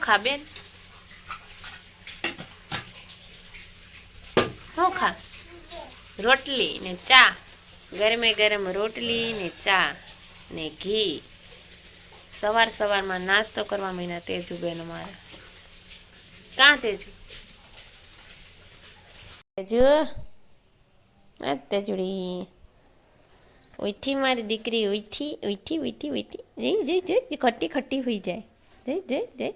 ખા બેન? હું ખા? રોટલી ને ચા. ગરમે ગરમ રોટલી ને ચા ને ઘી. સવાર સવારમાં નાસ્તો કરવા મહિના તેજુ બેન અમારા. કાં તેજુ? તેજુ? તેજુડી. ઉઠી મારી દીકરી, ઉઠી ઉઠી ઉઠી ઉઠી. જઈ જઈ જઈ ખટ્ટી ખટ્ટી હોઈ જાય. જઈ જઈ જઈ.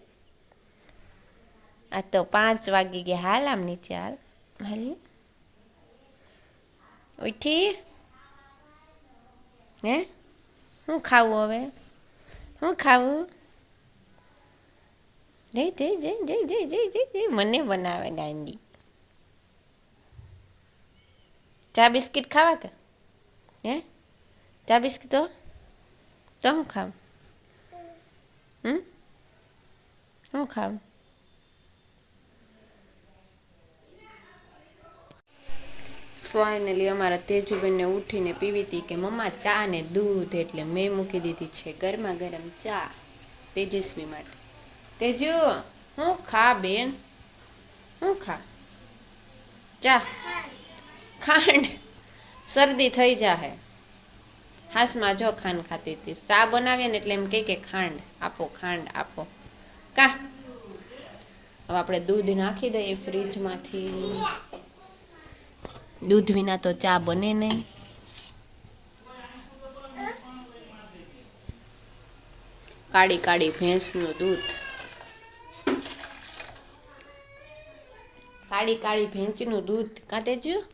આ તો પાંચ વાગી ગયા હાલ આમ નીચે હાલ. હાલ ઉઠી. હે? શું ખાવું હવે? શું ખાવું? જઈ જઈ જઈ જઈ જઈ જઈ જઈ જઈ. મને બનાવે ગાંડી. ચા બિસ્કિટ ખાવા કે? હે? ચા બિસ્કિટ તો? તો હું ખાવ હમ? હું ખાવ ફાઇનલી અમારા તેજુબેનને ઉઠીને પીવી હતી કે મમ્મા ચા ને દૂધ એટલે મેં મૂકી દીધી છે ગરમા ગરમ ચા તેજસ્વી માટે. તેજુ, હું ખા બેન? હું ખા? ચા. ખાંડ. શરદી થઈ જાહે. હાસમાં જો ખાંડ ખાતી હતી. ચા બનાવીએ ને એટલે એમ કહે કે ખાંડ, આપો ખાંડ, આપો. કા? હવે આપણે દૂધ નાખી દઈએ ફ્રીજમાંથી. દૂધ વિના તો ચા બને નહીં. કાળી કાળી ભેંસનું દૂધ. કાળી કાળી ભેંચનું દૂધ કાંતેજુ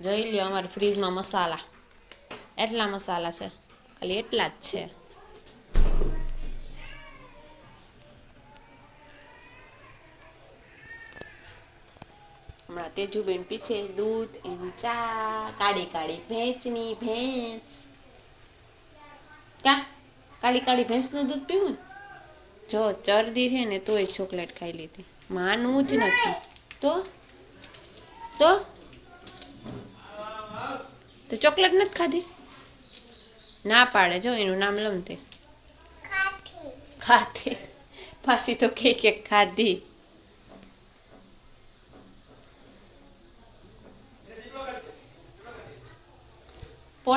જોઈ લ્યો અમારે ફ્રીજમાં મસાલા. એટલા મસાલા છે. ખાલી એટલા જ છે. હમણાં તેજુબેન પીછે દૂધ એની ચા કાળી કાળી ભેંસની ભેંસ. કા કાળી કાળી ભેંસનું દૂધ પીવું? જો ચરદી છે ને તોય ચોકલેટ ખાઈ લીધી. માનવું જ નથી. તો? તો? તો ચોકલેટ નથી ખાધી? ના પાડે જો એનું નામ લમતે ખાધી. પાછી તો કે કે ખાધી.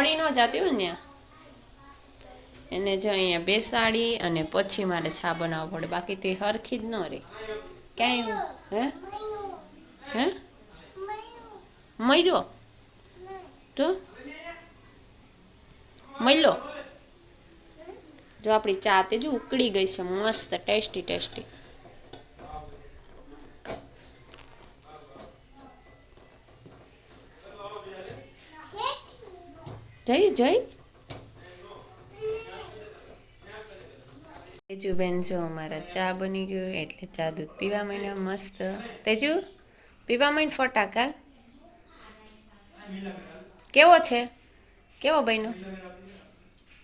પડી ન જાતી હોય ત્યાં. એને જો અહીંયા બેસાડી અને પછી મારે છા બનાવવો પડે. બાકી તે હરખી જ ન રહે. ક્યાંય હે? હે? મર્યો તો? મળ્યો જો આપણી ચા તે જો ઉકળી ગઈ છે. મસ્ત ટેસ્ટી ટેસ્ટી. જઈ જઈ તેજુ બેન જો અમારા ચા બની ગયો એટલે ચા દૂધ પીવા માંડ્યો મસ્ત. તેજુ પીવા માંડ ફટાકા કેવો છે? કેવો ભાઈનો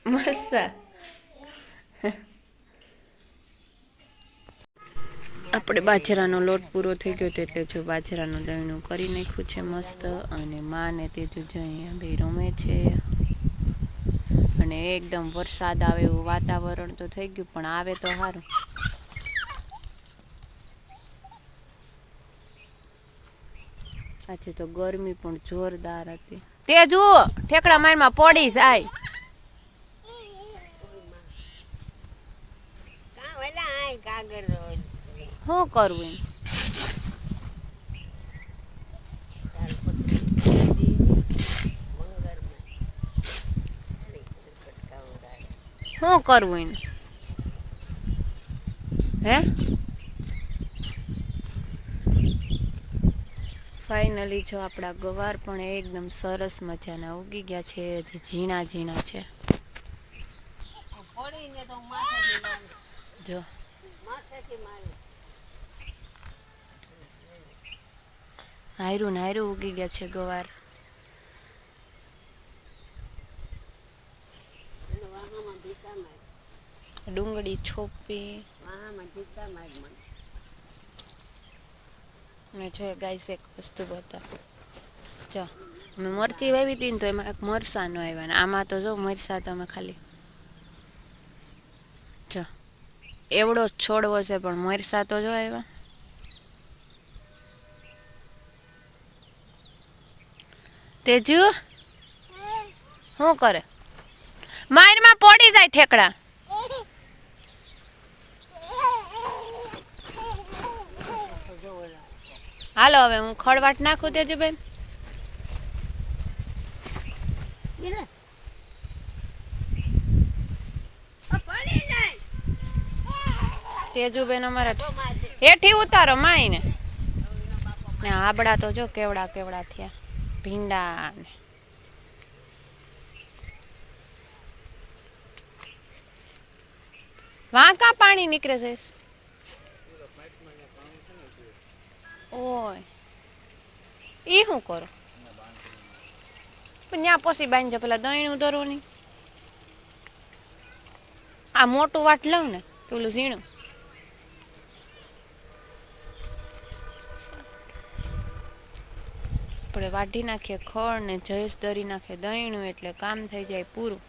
મસ્ત. આપણે બાજરાનો લોટ પૂરો થઈ ગયો તો એટલે જો બાજરાનું દહીણું કરી નાખ્યું છે મસ્ત અને માં ને તેજુ જો અહીંયા બે રમે છે. અને એકદમ વરસાદ આવે એવું વાતાવરણ તો થઈ ગયું પણ આવે તો સારું આજે તો ગરમી પણ જોરદાર હતી. તે જુઓ ઠેકડા મારમાં પડી જાય. શું કરવું એમ શું કરવું એને હે? ફાઇનલી જો આપણા ગવાર પણ એકદમ સરસ મજાના ઉગી ગયા છે, હજી ઝીણા ઝીણા છે. જો. હાયરું ને હાયરું ઉગી ગયા છે ગવાર અને વાહામાં ભીકા માર ડુંગળી છોપી. અને જો ગાઈસ એક વસ્તુ બતા જો મેં મરચી વાવી હતી ને તો એમાં એક મરસા નો આવ્યા ને આમાં તો જો મરસા તમે ખાલી જો એવડો છોડવો છે પણ મરસા તો જો આવ્યા. તેજુ શું કરે? માયરમાં પડી જાય ઠેકડા જો ઓલા હાલો હવે હું ખળવાટ નાખું તેજુબેન. બેન તેજુ બેન તેજુબેન અમારા હેઠી ઉતારો માઈને. ને આબડા તો જો કેવડા કેવડા થયા. ભીંડા ને વાંકા પાણી નીકળે છે. ઓય. એ શું કરો? પણ ત્યાં પછી બાંધજો પેલા દહીણું ધરો નહીં. આ મોટું વાટ લઉં ને, પેલું ઝીણું. આપણે વાઢી નાખીએ ખળ ને જયેશ દરી નાખે દહીણું એટલે કામ થઈ જાય પૂરું.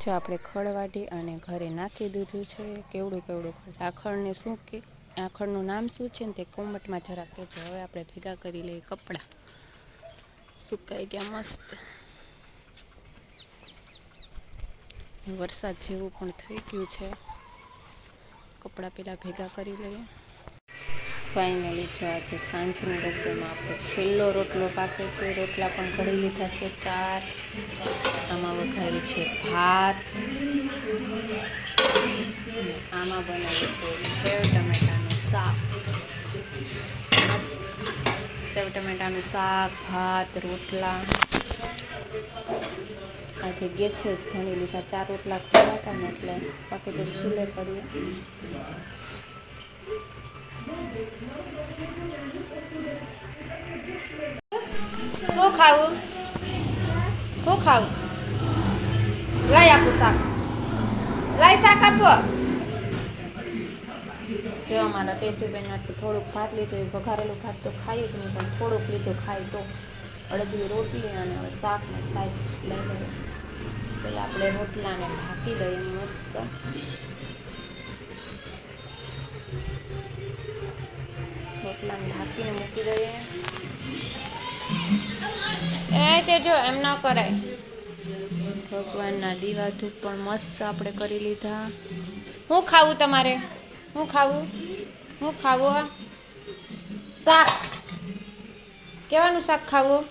જો આપણે ખળ વાઢી અને ઘરે નાખી દીધું છે કેવડું કેવડું ખર્ચ? આ ખળને શું કે? આ નામ શું છે ને તે કોમટમાં જરા કહેજો. હવે આપણે ભેગા કરી લઈએ કપડાં. સુકાઈ ગયા મસ્ત. વરસાદ જેવું પણ થઈ ગયું છે. કપડાં પેલા ભેગા કરી લઈએ. ફાઇનલી જો આજે સાંજની રસોઈમાં આપણે છેલ્લો રોટલો પાકે છે. રોટલા પણ ઘડી લીધા છે ચાર. આમાં વઘાર્યું છે ભાત. આમાં બનાવ્યું છે સેવ ટમેટાનું શાક સેવ ટમેટાનું શાક ભાત રોટલા આજે ગેસ જ ઘણી લીધા. ચાર રોટલા ખાવા હતા ને એટલે બાકી તો છૂલે કરીએ હું ખાવું? શું ખાવું? લાય આપું શાક. લાય શાક આપો. જો અમારા તેજુબેન થોડુંક ભાત લીધું, એ વઘારેલું ભાત તો ખાઈ જ નહીં, પણ થોડુંક લીધું ખાય તો અડધી રોટલી અને હવે શાક ને સાઈસ લઈ લઈએ. પહેલાં આપણે રોટલાને ઢાંકી દઈએ મસ્ત. રોટલાને ઢાંકીને મૂકી દઈએ. એ તે જો એમ ન કરાય. ભગવાનના દીવા ધૂપ પણ મસ્ત આપણે કરી લીધા. હું ખાવું તમારે? શું ખાવું? હું ખાવું શાક. કેવાનું શાક ખાવું?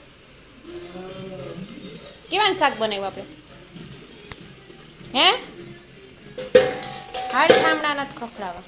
કેવાનું શાક બનાવ્યું આપણે? હે? હાડ ઠામડા નથી ખખડાવા